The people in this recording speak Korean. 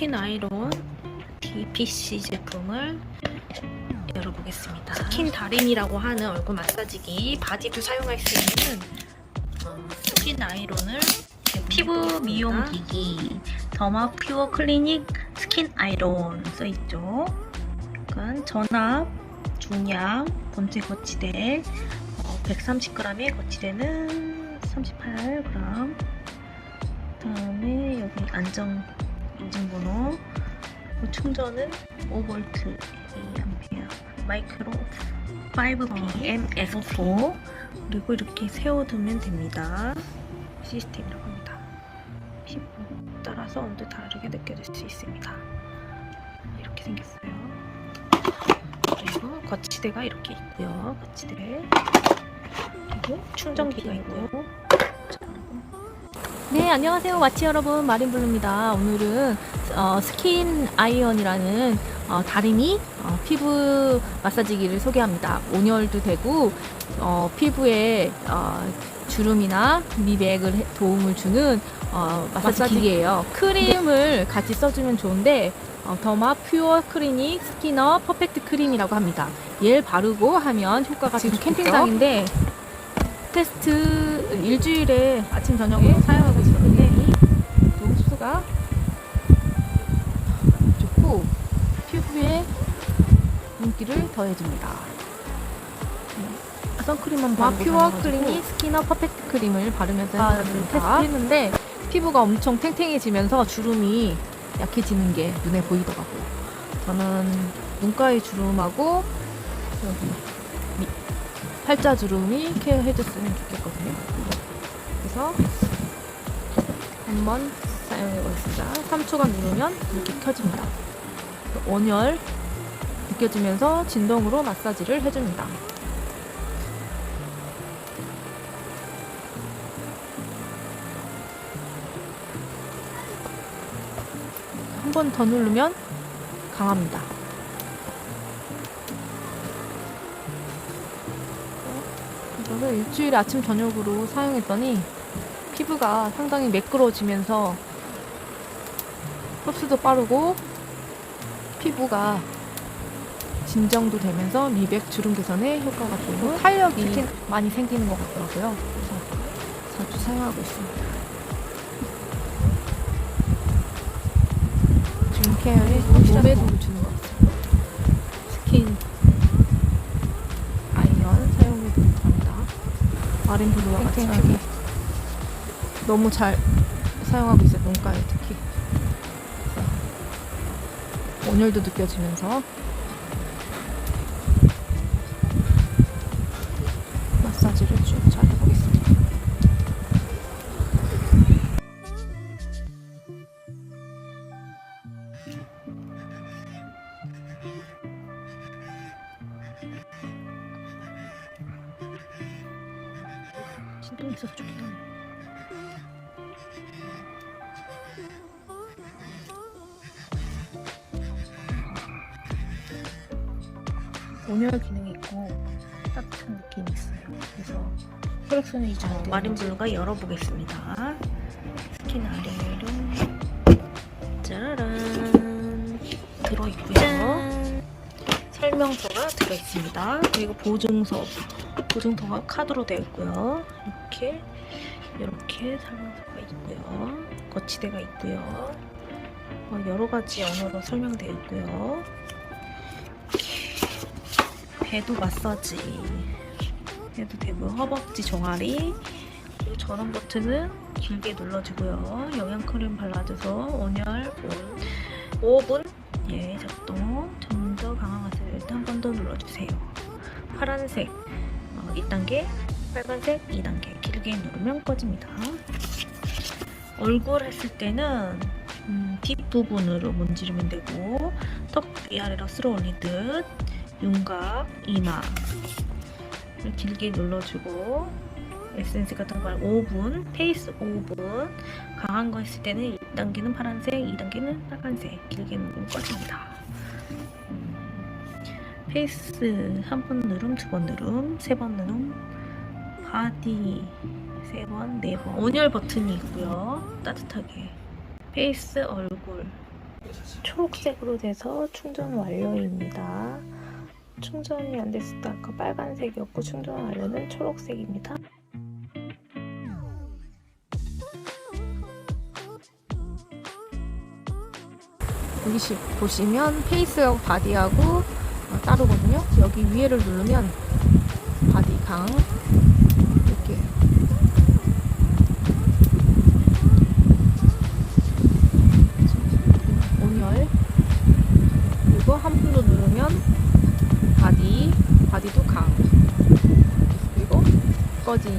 스킨 아이론 DPC 제품을 열어보겠습니다. 스킨 다림이라고 하는 얼굴 마사지기 바디도 사용할 수 있는 어, 스킨 아이론을 피부 미용 기기 더마 퓨어 클리닉 스킨 아이론 써있죠. 약간 전압, 중량, 본체 거치대 어, 130g에 거치대는 38g 그 다음에 여기 안정 인증번호 그리고 충전은 5V 2A 마이크로 5PM F4 그리고 이렇게 세워두면 됩니다. 시스템이라고 합니다. 피부 따라서 온도 다르게 느껴질 수 있습니다. 이렇게 생겼어요. 그리고 거치대가 이렇게 있고요. 거치대 그리고 충전기가 있고요. 네, 안녕하세요. 마치 여러분. 마린블루입니다. 오늘은 어, 스킨 아이언이라는 어, 다리미 어, 피부 마사지기를 소개합니다. 온열도 되고 어, 피부에 어, 주름이나 미백을 해- 도움을 주는 어, 마사지기예요. 크림을 같이 써주면 좋은데 어, 더마 퓨어 클리닉 스키너 퍼펙트 크림이라고 합니다. 얘를 바르고 하면 효과가 지금 캠핑장인데 테스트 일주일에 아침 저녁에 사용하고 있었는데 흡수가 좋고 피부에 윤기를 더해줍니다. 네. 선크림만 바르고 퓨어 발라가지고. 클리닉 스키너 퍼펙트 크림을 바르면서 아, 테스트했는데 피부가 엄청 탱탱해지면서 주름이 약해지는 게 눈에 보이더라고요. 저는 눈가의 주름하고 여기 미- 팔자 주름이 케어해줬으면 좋겠거든요. 그래서 한번 사용해 보겠습니다. 3초간 누르면 이렇게 켜집니다. 온열 느껴지면서 진동으로 마사지를 해줍니다. 한 번 더 누르면 강합니다. 이거를 일주일에 아침 저녁으로 사용했더니 피부가 상당히 매끄러워지면서 흡수도 빠르고 피부가 진정도 되면서 미백 주름 개선에 효과가 좋고 탄력이 많이 생기는 것 같더라고요. 그래서 자주 사용하고 있습니다. 줌 케어에 몸에 도움을 주는 것 같아요. 스킨 아이언 사용에 도움합니다. 마린 블루와 같이 하기 너무 잘 사용하고 있어요. 눈가에 특히. 온열도 느껴지면서 진동이 있어서 좋긴 하네. 온열 기능이 있고 따뜻한 느낌이 있어요. 그래서 혈액순환이 잘 어, 되는 마린 거죠. 블루가 열어보겠습니다. 스킨 아이론 짜라란 들어있고요. 짠! 설명서가 들어있습니다. 그리고 보증서, 보증서가 카드로 되어 있고요. 이렇게 이렇게 설명서가 있고요. 거치대가 있고요. 어, 여러 가지 언어로 설명되어 있고요. 배도 마사지 해도 되고요. 허벅지 종아리 그리고 전원 버튼은 길게 눌러주고요. 영양 크림 발라줘서 온열 5, 5분 예 작동 좀더 강화하세요. 일단 한 번 더 눌러주세요. 파란색 어, 1단계 빨간색 2단계 길게 누르면 꺼집니다. 얼굴 했을 때는 음, 뒷부분으로 문지르면 되고 턱 위아래로 쓸어 올리듯 윤곽, 이마 를 길게 눌러주고 에센스 같은 걸 5분, 페이스 5분 강한 거 했을 때는 1단계는 파란색, 2단계는 빨간색 길게 누르면 꺼집니다. 음, 페이스 한 번 누름, 두 번 누름, 세 번 누름, 바디 세 번, 네 번. 온열 버튼이 있고요. 따뜻하게. 페이스, 얼굴 초록색으로 돼서 충전 완료입니다. 충전이 안 됐을 때 아까 빨간색이었고 충전 완료는 초록색입니다. 여기 시- 보시면 페이스하고 바디하고 어, 따르거든요. 여기 위에를 누르면 바디 강 이렇게. 온열. 그리고 한번더 누르면 바디 바디도 강. 그리고 꺼짐